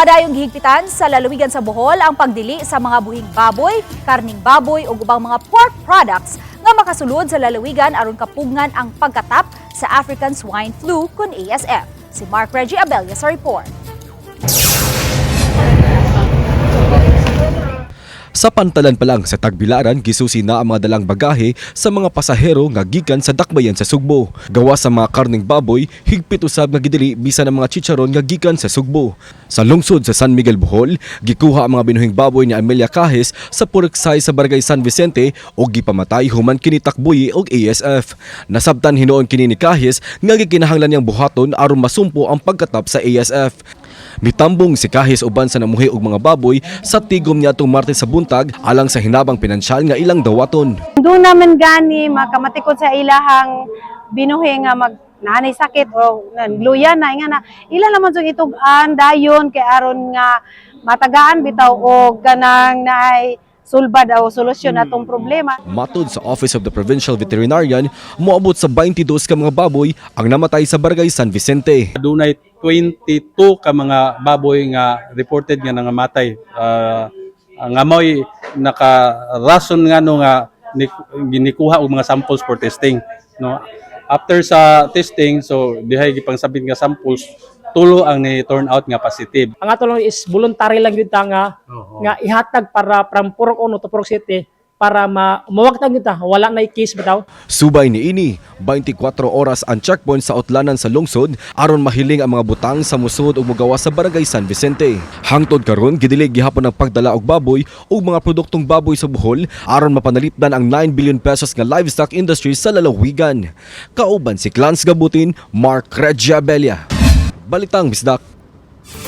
Padayong gihigpitan sa lalawigan sa Bohol ang pagdili sa mga buhing baboy, karning baboy o ubang mga pork products nga makasulod sa lalawigan aron kapugngan ang pagkatap sa African Swine Flu kun ASF. Si Mark Reggie Abella sa report. Sa pantalan pa lang sa Tagbilaran, gisusi na ang mga dalang bagahe sa mga pasahero nga gikan sa dakbayan sa Sugbo. Gawa sa mga karning baboy, higpit usab nga gidili bisan ang mga chicharon nga gikan sa Sugbo. Sa lungsod sa San Miguel Bohol, gikuha ang mga binuhing baboy ni Amelia Cajes sa Puriksay sa Barangay San Vicente o gipamatay human kini Takbuyi og ASF. Nasabtan hinoon kini ni Cajes nga gikinahanglan niyang buhaton aron masumpo ang pagkatap sa ASF. Mitambong si Kahis uban sa namuhi og mga baboy sa tigom niya atong Martes sa buntag alang sa hinabang pinansyal nga ilang dawaton. Doon naman gani makamatikot sa ilahang binuhi nga mag nanay sakit o luya na nga na ila naman sung itugan dayon kay aron nga matagaan bitaw og kanang naay sulbad o solusyon atong problema. Matod sa Office of the Provincial Veterinarian, moabot sa 22 ka mga baboy ang namatay sa Barangay San Vicente. Dunay 22 ka mga baboy nga reported nga nangamatay. Uh, nga mo'y naka-rason nga no nga ni- ginikuha og mga samples for testing. No? After sa testing, so dihay gipang sabit nga samples, tulo ang ni turn out nga positive. ang ato lang is voluntary lang ta nga nga ihatag para from Purok 1 to Purok 7 para ma mawagtag yun ta wala na case bitaw Subay ni ini, 24 oras ang checkpoint sa utlanan sa lungsod aron mahiling ang mga butang sa musod ug mogawa sa Barangay San Vicente. Hangtod karon gidili gihapon ang pagdala og baboy ug mga produktong baboy sa Bohol aron mapanalipdan ang 9 billion pesos nga livestock industry sa lalawigan. Kauban si Clans Gabutin, Mark Regia Belia. Balitang Bisdak.